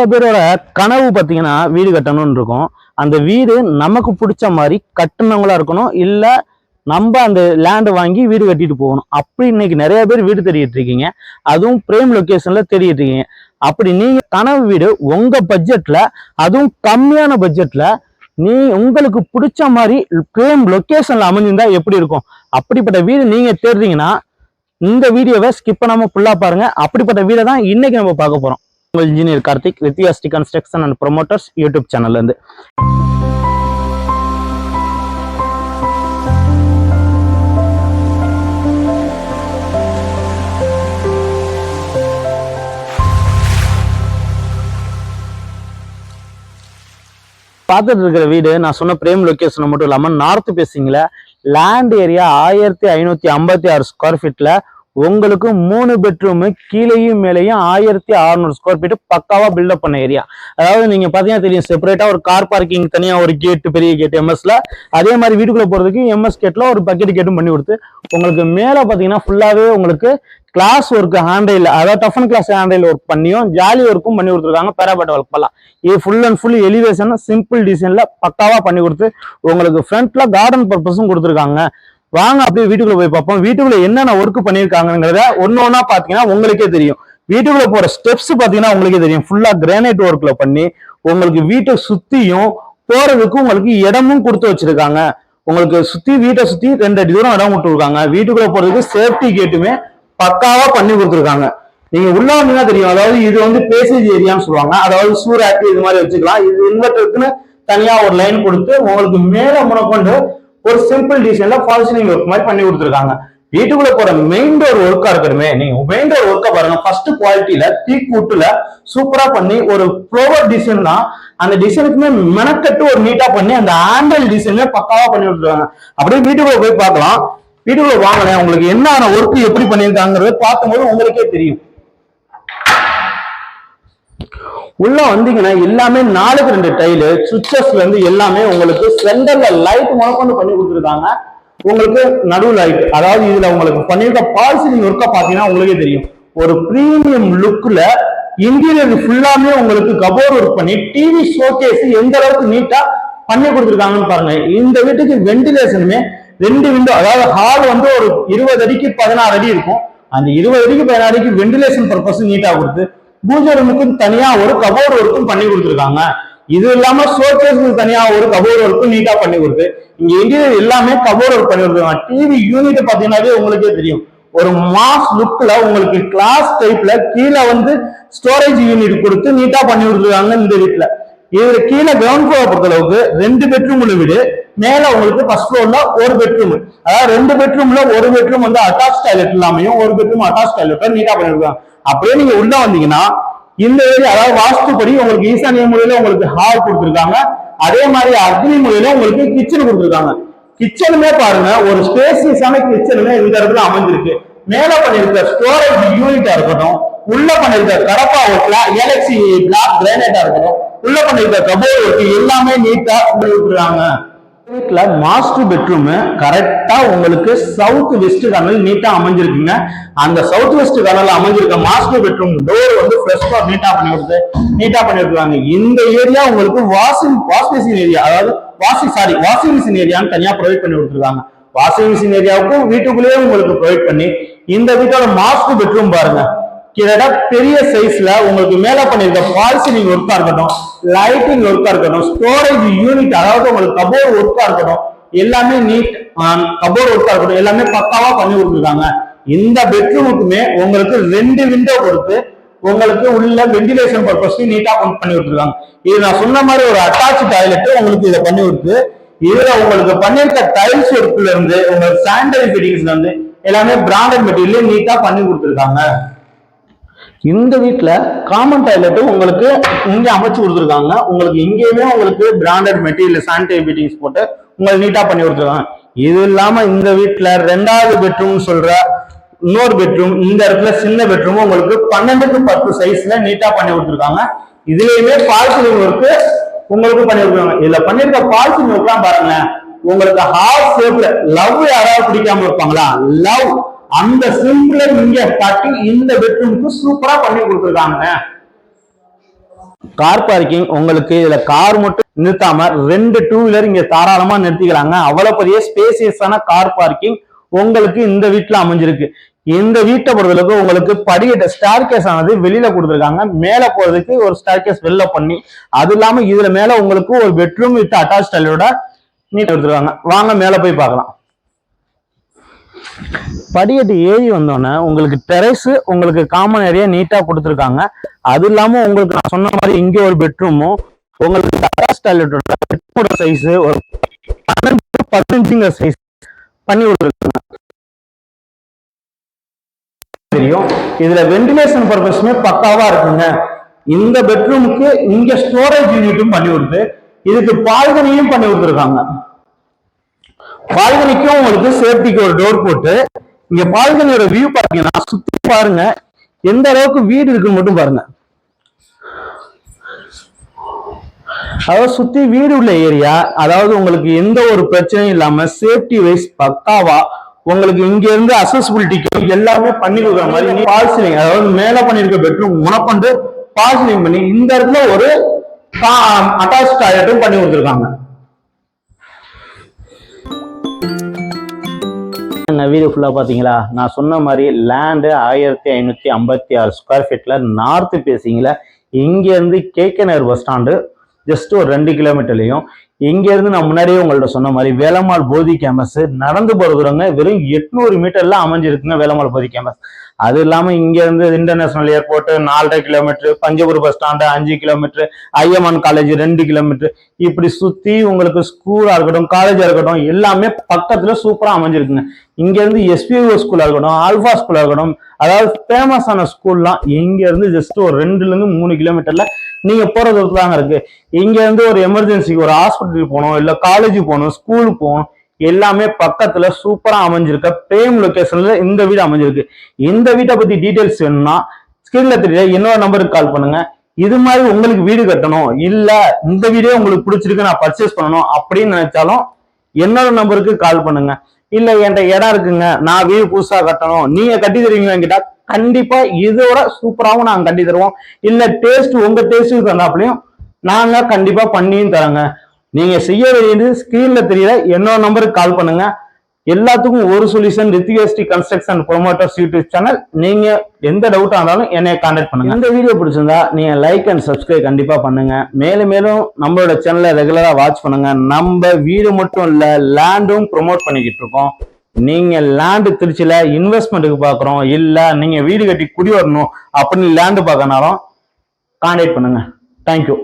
நிறைய பேரோட கனவு பார்த்தீங்கன்னா வீடு கட்டணும்னு இருக்கும். அந்த வீடு நமக்கு பிடிச்ச மாதிரி கட்டினவங்களா இருக்கணும். இல்லை நம்ம அந்த லேண்டை வாங்கி வீடு கட்டிட்டு போகணும். அப்படி இன்னைக்கு நிறைய பேர் வீடு தேடிட்டு இருக்கீங்க. அதுவும் பிரேம் லொக்கேஷன்ல தேடிட்டு இருக்கீங்க. அப்படி நீங்க கனவு வீடு உங்க பட்ஜெட்ல அதுவும் கம்மியான பட்ஜெட்ல நீ உங்களுக்கு பிடிச்ச மாதிரி பிரேம் லொக்கேஷன்ல அமைஞ்சிருந்தா எப்படி இருக்கும்? அப்படிப்பட்ட வீடு நீங்க தேடுறீங்கன்னா இந்த வீடியோவை ஸ்கிப் பண்ணாம ஃபுல்லா பாருங்க. அப்படிப்பட்ட வீடை தான் இன்னைக்கு நம்ம பார்க்க போறோம். உங்கள் இன்ஜினியர் கார்த்திக் வித்யாஸ்டி கன்ஸ்ட்ரக்ஷன் அண்ட் ப்ரொமோட்டர்ஸ் யூடியூப் சேனல்லேருந்து பார்த்துட்டு இருக்கிற வீடு நான் சொன்ன பிரேம் லொகேஷன் மட்டும் இல்லாம நார்த் பேசிங்ல லேண்ட் ஏரியா ஆயிரத்தி ஐநூத்தி ஐம்பத்தி ஆறு ஸ்கொயர் ஃபீட்ல உங்களுக்கு மூணு பெட்ரூமு கீழேயும் மேலேயும் ஆயிரத்தி அறுநூறு ஸ்கொயர் ஃபீட் பக்காவாக பில்டப் பண்ண ஏரியா அதாவது நீங்கள் பார்த்தீங்கன்னா தெரியும் செப்பரேட்டாக ஒரு கார் பார்க்கிங் தனியாக ஒரு கேட்டு பெரிய கேட் எம்எஸ்ல அதே மாதிரி வீட்டுக்குள்ளே போகிறதுக்கு எம்எஸ் கேட்டில் ஒரு பக்கெட் கேட்டும் பண்ணி கொடுத்து உங்களுக்கு மேலே பார்த்தீங்கன்னா ஃபுல்லாகவே உங்களுக்கு கிளாஸ் ஒர்க் ஹேண்ட்ரைல் அதாவது டஃபன் கிளாஸ் ஹேண்ட்ரைல் ஒர்க் பண்ணியும் ஜாலி ஒர்க்கும் பண்ணி கொடுத்துருக்காங்க பேராபேட் ஒர்க் பண்ணலாம். இது full and full elevation simple டிசைனில் பக்காவாக பண்ணி கொடுத்து உங்களுக்கு ஃப்ரண்ட்டில் கார்டன் பர்பஸும் கொடுத்துருக்காங்க. வாங்க அப்படியே வீட்டுக்குள்ள போய் பார்ப்போம். வீட்டுக்குள்ள என்னென்ன ஒர்க் பண்ணியிருக்காங்கிறத ஒன்னு ஒன்னா பாத்தீங்கன்னா உங்களுக்கே தெரியும். வீட்டுக்குள்ள போற ஸ்டெப்ஸ் பாத்தீங்கன்னா உங்களுக்கே தெரியும். ஃபுல்லா கிரானைட் ஒர்க்ல பண்ணி உங்களுக்கு வீட்டை சுத்தியும் போறதுக்கு உங்களுக்கு இடமும் கொடுத்து வச்சிருக்காங்க. உங்களுக்கு சுத்தி வீட்டை சுத்தி ரெண்டு அடி தூரம் இடம் விட்டுருக்காங்க வீட்டுக்குள்ள போறதுக்கு சேஃப்டி கேட்டுமே பக்காவா பண்ணி கொடுத்துருக்காங்க. நீங்க உள்ள வந்தீங்கன்னா தெரியும். அதாவது இது வந்து பேசேஜ் ஏரியான்னு சொல்லுவாங்க. அதாவது சூராக்கு இது மாதிரி வச்சுக்கலாம். இது இன்வெர்டருக்குன்னு தனியா ஒரு லைன் கொடுத்து உங்களுக்கு மேல முனக்கொண்டு ஒரு சிம்பிள் டிசைன்ல ஃபால்சினிங் ஒர்க் மாதிரி பண்ணி கொடுத்துருக்காங்க. வீட்டுக்குள்ள போற மெயின் டோர் ஒர்க்கா இருக்கணுமே நீங்க மெயின் டோர் ஒர்க்கை பாருங்க. ஃபர்ஸ்ட் குவாலிட்டியில தீக்கூட்டுல சூப்பரா பண்ணி ஒரு ஃப்ளோவர் டிசைன் தான். அந்த டிசைனுக்குமே மெனக்கட்டு ஒரு நீட்டா பண்ணி அந்த ஆண்டல் டிசைனே பக்காவா பண்ணி கொடுத்துருக்காங்க. அப்படியே வீட்டுக்குள்ள போய் பார்க்கலாம். வீட்டுக்குள்ள வாங்கினேன் உங்களுக்கு என்னென்ன ஒர்க் எப்படி பண்ணியிருக்காங்கிறத பார்க்கும்போது உங்களுக்கே தெரியும். உள்ள வந்தீங்கன்னா எல்லாமே நாலுக்கு ரெண்டு டைலு சுவிச்சஸ்ல இருந்து எல்லாமே உங்களுக்கு சென்டர்ல லைட் முதற்கொண்டு பண்ணி கொடுத்துருக்காங்க. உங்களுக்கு நடுவு லைட் அதாவது இதுல உங்களுக்கு பண்ணியிருக்க பால்சிலிங் ஒர்க்கை பாத்தீங்கன்னா உங்களுக்கே தெரியும். ஒரு ப்ரீமியம் லுக்ல இன்டீரியர் ஃபுல்லாமே உங்களுக்கு கபோர் ஒர்க் பண்ணி டிவி ஷோகேஸ் எந்த அளவுக்கு நீட்டா பண்ணி கொடுத்துருக்காங்கன்னு பாருங்க. இந்த வீட்டுக்கு வெண்டிலேஷனுமே ரெண்டு விண்டோ அதாவது ஹால் வந்து ஒரு இருபது அடிக்கு பதினாறு அடி இருக்கும். அந்த இருபது அடிக்கு பதினாறு அடிக்கு வெண்டிலேஷன் பர்பஸ் நீட்டா கொடுத்து பூஜை ரூமுக்கும் தனியா ஒரு கபோர்டு ஒர்க்கும் பண்ணி கொடுத்துருக்காங்க. இது இல்லாம ஷோகேஸ்க்கு தனியா ஒரு கபோர்டு ஒர்க்கும் நீட்டா பண்ணி கொடுத்து இங்க இன்டீரியர் எல்லாமே கபோர்டு ஒர்க் பண்ணி கொடுத்துருக்காங்க. டிவி யூனிட் பாத்தீங்கன்னாவே உங்களுக்கே தெரியும். ஒரு மாஸ் லுக்ல உங்களுக்கு கிளாஸ் டைப்ல கீழே வந்து ஸ்டோரேஜ் யூனிட் கொடுத்து நீட்டா பண்ணி கொடுத்துருக்காங்க இந்த வீட்டுல இதுல கீழே கிரவுண்ட் ஃப்ளோர் பொறுத்த அளவுக்கு ரெண்டு பெட்ரூம் உள்ள வீடு மேல உங்களுக்கு ஃபர்ஸ்ட் ஃப்ளோர்ல ஒரு பெட்ரூம் அதாவது ரெண்டு பெட்ரூம்ல ஒரு பெட்ரூம் வந்து அட்டாச் டாய்லெட் இல்லாமையும் ஒரு பெட்ரூம் அட்டாச் டாய்லெட் நீட்டா பண்ணிருக்காங்க. அப்படியே நீங்க உள்ள வந்தீங்கன்னா இந்த ஏரியா அதாவது வாஸ்துப்படி உங்களுக்கு ஈசானிய முறையில உங்களுக்கு ஹால் கொடுத்துருக்காங்க. அதே மாதிரி அக்னி முறையில உங்களுக்கு கிச்சன் கொடுத்துருக்காங்க. கிச்சனுமே பாருங்க ஒரு ஸ்பேசியஸான கிச்சனுமே இந்த இடத்துல அமைஞ்சிருக்கு. மேல பண்ணிருக்க ஸ்டோரேஜ் யூனிட்டா இருக்கட்டும் உள்ள பண்ணிருக்க கடப்பா ஒர்க்ல எலக்சி பிளாக் கிரானைட்டா இருக்கட்டும் உள்ள பண்ணிருக்க கபோர்ட் ஒர்க் எல்லாமே நீட்டா பண்ணிருக்காங்க வீட்டில் மாஸ்டர் பெட்ரூம் கரெக்டா உங்களுக்கு சவுத் வெஸ்ட் கனல் நீட்டா அமைஞ்சிருக்குங்க. அந்த சவுத் வெஸ்ட் கனல் அமைஞ்சிருக்க மாஸ்டர் பெட்ரூம் டோர் வந்து ஃப்ரெஷ்ஷா நீட்டா பண்ணி கொடுத்து நீட்டா பண்ணி கொடுத்துருக்காங்க இந்த ஏரியா உங்களுக்கு வாஷிங் வாஷ் மிஷின் ஏரியா அதாவது வாஷிங் சாரி வாஷிங் மிஷின் ஏரியான்னு தனியா ப்ரொவைட் பண்ணி கொடுத்துருக்காங்க. வாஷிங் மிஷின் ஏரியாவுக்கும் வீட்டுக்குள்ளேயே உங்களுக்கு ப்ரொவைட் பண்ணி இந்த வீட்டோட மாஸ்டர் பெட்ரூம் பாருங்க. கிட்டத்தட்ட பெரிய சைஸ்ல உங்களுக்கு மேல பண்ணிருக்க பால்சினிங் ஒர்க்கா இருக்கட்டும் லைட்டிங் ஒர்க்கா இருக்கட்டும் ஸ்டோரேஜ் யூனிட் அதாவது உங்களுக்கு கபோர்ட் ஒர்க்கா இருக்கட்டும் எல்லாமே நீட் கபோர்ட் ஒர்க்கா இருக்கட்டும் எல்லாமே பக்காவா பண்ணி கொடுத்துருக்காங்க. இந்த பெட்ரூமுக்குமே உங்களுக்கு ரெண்டு விண்டோ கொடுத்து உங்களுக்கு உள்ள வெண்டிலேஷன் பர்பஸ்க்கு நீட்டா பண்ணி கொடுத்துருக்காங்க. இது நான் சொன்ன மாதிரி ஒரு அட்டாச் டாய்லெட் உங்களுக்கு இதை பண்ணி கொடுத்து இதுல உங்களுக்கு பண்ணிருக்க டைல்ஸ் ஒர்க்ல இருந்து உங்களுக்கு சானிடரி ஃபிட்டிங்ஸ்ல இருந்து எல்லாமே பிராண்டட் மெட்டீரியல் நீட்டா பண்ணி கொடுத்துருக்காங்க. இந்த வீட்டில் காமன் டாய்லெட்டு உங்களுக்கு இங்கே அமைச்சு கொடுத்துருக்காங்க. உங்களுக்கு இங்கேயுமே உங்களுக்கு பிராண்டட் மெட்டீரியல் சானிடரி பீட்டிங்ஸ் போட்டு உங்களுக்கு நீட்டாக பண்ணி கொடுத்துருக்காங்க. இது இல்லாமல் இந்த வீட்டில் ரெண்டாவது பெட்ரூம் சொல்கிற இன்னொரு பெட்ரூம் இந்த இடத்துல சின்ன பெட்ரூம் உங்களுக்கு பன்னெண்டுக்கு பத்து சைஸில் நீட்டாக பண்ணி கொடுத்துருக்காங்க. இதுலேயுமே பால்சிலிங் ஒர்க்கு உங்களுக்கு பண்ணி கொடுக்குறாங்க இதில் பண்ணியிருக்க பால்சிலிங் ஒர்க்லாம் பாருங்களேன். உங்களுக்கு ஹாஃப் ஷேப்ல லவ் யாராவது பிடிக்காம இருப்பாங்களா? லவ் அந்த சிம்பிளை இங்க காட்டி இந்த பெட்ரூம்க்கு சூப்பரா பண்ணி கொடுத்துருக்காங்க கார் பார்க்கிங் உங்களுக்கு இதுல கார் மட்டும் நிறுத்தாம ரெண்டு டூ வீலர் இங்க தாராளமா நிறுத்திக்கிறாங்க அவ்வளவு பெரிய ஸ்பேசியஸான கார் பார்க்கிங் உங்களுக்கு இந்த வீட்டுல அமைஞ்சிருக்கு. இந்த வீட்டை பொறுத்தளவுக்கு உங்களுக்கு படிக்கட்ட ஸ்டார் கேஸ் ஆனது வெளியில கொடுத்துருக்காங்க. மேல போறதுக்கு ஒரு ஸ்டார் கேஸ் வெளில பண்ணி அது இல்லாம இதுல மேல உங்களுக்கு ஒரு பெட்ரூம் வித் அட்டாச் டைலோட நீட் கொடுத்துருக்காங்க. வாங்க மேல போய் பார்க்கலாம். படிக்கட்டு ஏறி வந்தோடனே உங்களுக்கு டெரஸ் உங்களுக்கு காமன் ஏரியா நீட்டா கொடுத்துருக்காங்க. அது இல்லாம உங்களுக்கு நான் சொன்ன மாதிரி இங்கே ஒரு பெட்ரூமும் உங்களுக்கு அட்டாச் டாய்லெட்டோட பெட்ரூமோட சைஸ் ஒரு பன்னெண்டு பதினஞ்சுங்கிற சைஸ் பண்ணி கொடுத்துருக்காங்க. தெரியும். இதுல வென்டிலேஷன் பர்பஸ்மே பக்காவா இருக்குங்க. இந்த பெட்ரூமுக்கு இங்க ஸ்டோரேஜ் யூனிட்டும் பண்ணி கொடுத்து இதுக்கு பால்கனியும் பண்ணி கொடுத்துருக்காங்க. பால்கனிக்கும் உங்களுக்கு சேஃப்டிக்கு ஒரு டோர் போட்டு இங்க பால்கனியோட வியூ பாத்தீங்கன்னா சுத்தி பாருங்க. எந்த அளவுக்கு வீடு இருக்குன்னு மட்டும் பாருங்க. அதாவது சுத்தி வீடு உள்ள ஏரியா அதாவது உங்களுக்கு எந்த ஒரு பிரச்சனையும் இல்லாம சேஃப்டி வைஸ் பக்காவா உங்களுக்கு இங்க இருந்து அசஸ்பிலிட்டிக்கு எல்லாமே பண்ணி கொடுக்குற மாதிரி பால் சீலிங் அதாவது மேல பண்ணிருக்க பெட்ரூம் உணப்பண்டு பால் சீலிங் பண்ணி இந்த இடத்துல ஒரு அட்டாச் டாய்லெட்டும் பண்ணி கொடுத்துருக்காங்க. வீடு ஃபுல்லாக பார்த்தீங்களா நான் சொன்ன மாதிரி லேண்டு ஆயிரத்தி ஐநூற்றி ஐம்பத்தி ஆறு ஸ்கொயர் ஃபீட்டில் நார்த்து பேசிங்கில் இங்கேருந்து KK Nagar bus stand just ஒரு ரெண்டு கிலோமீட்டர்லையும் இங்கேருந்து நான் முன்னாடியே உங்கள்ட்ட சொன்ன மாதிரி வேலம்மாள் போதி கேம்பஸ் நடந்து போகிறதுங்க வெறும் எட்நூறு மீட்டர்ல அமைஞ்சிருக்குங்க வேலம்மாள் போதி கேம்பஸ் அது இல்லாமல் இங்கேருந்து இன்டர்நேஷனல் ஏர்போர்ட் நாலரை கிலோமீட்டர் பஞ்சபுர் பஸ் ஸ்டாண்டு அஞ்சு கிலோமீட்டர் ஐஎம்என் காலேஜ் ரெண்டு கிலோமீட்டர் இப்படி சுற்றி உங்களுக்கு ஸ்கூலாக இருக்கட்டும் காலேஜாக இருக்கட்டும் எல்லாமே பக்கத்தில் சூப்பராக அமைஞ்சிருக்குங்க. இங்கேருந்து எஸ்பிஓ ஸ்கூலாக இருக்கட்டும் ஆல்ஃபா ஸ்கூலாக இருக்கட்டும் அதாவது ஃபேமஸான ஸ்கூல்லாம் இங்கேருந்து ஜஸ்ட் ஒரு ரெண்டுலேருந்து மூணு கிலோமீட்டரில் நீங்கள் போகிற தூரத்தில் தாங்க இருக்குது இங்கேருந்து ஒரு எமர்ஜென்சிக்கு ஒரு ஹாஸ்பிட்டலுக்கு போகணும் இல்லை காலேஜுக்கு போகணும் ஸ்கூலுக்கு போகணும் எல்லாமே பக்கத்துல சூப்பரா அமைஞ்சிருக்க பிரேம் லொகேஷன்ல இந்த வீடு அமைஞ்சிருக்கு. இந்த வீட்டை பத்தி டீடைல்ஸ் வேணும்னா ஸ்கிரீன்ல தெரியல இன்னொரு நம்பருக்கு கால் பண்ணுங்க. இது மாதிரி உங்களுக்கு வீடு கட்டணும். இல்ல இந்த வீடே உங்களுக்கு பிடிச்சிருக்கு நான் பர்ச்சேஸ் பண்ணணும் அப்படின்னு நினைச்சாலும் என்னோட நம்பருக்கு கால் பண்ணுங்க. இல்ல என்கிட்ட இடம் இருக்குங்க நான் வீடு புதுசா கட்டணும். நீங்க கட்டி தருவீங்க கேட்டா கண்டிப்பா இதோட சூப்பராகவும் நாங்க கட்டி தருவோம். இல்ல டேஸ்ட் உங்க டேஸ்ட்டுக்கு தந்தாப்புலையும் நாங்க கண்டிப்பா பண்ணியும் தரோங்க. நீங்க செய்ய வேண்டியது ஸ்கிரீன்ல தெரியல. என்னோட நம்பருக்கு கால் பண்ணுங்க. எல்லாத்துக்கும் ஒரு சொல்யூஷன் ரித்திகஸ்டி கன்ஸ்ட்ரக்ஷன் ப்ரொமோட்டர்ஸ் யூடியூப் சேனல் நீங்க எந்த டவுட்டா இருந்தாலும் என்னை கான்டாக்ட் பண்ணுங்க. இந்த வீடியோ பிடிச்சிருந்தா நீங்க லைக் அண்ட் சப்ஸ்கிரைப் கண்டிப்பா பண்ணுங்க. மேலும் மேலும் நம்மளோட சேனலை ரெகுலரா வாட்ச் பண்ணுங்க. நம்ம வீடு மட்டும் இல்ல லேண்டும் ப்ரொமோட் பண்ணிக்கிட்டு இருக்கோம். நீங்க லேண்டு திருச்சியில இன்வெஸ்ட்மெண்ட்டுக்கு பாக்குறோம். இல்ல நீங்க வீடு கட்டி குடி வரணும் அப்படின்னு லேண்டு பார்க்கனாலும் கான்டாக்ட் பண்ணுங்க. Thank you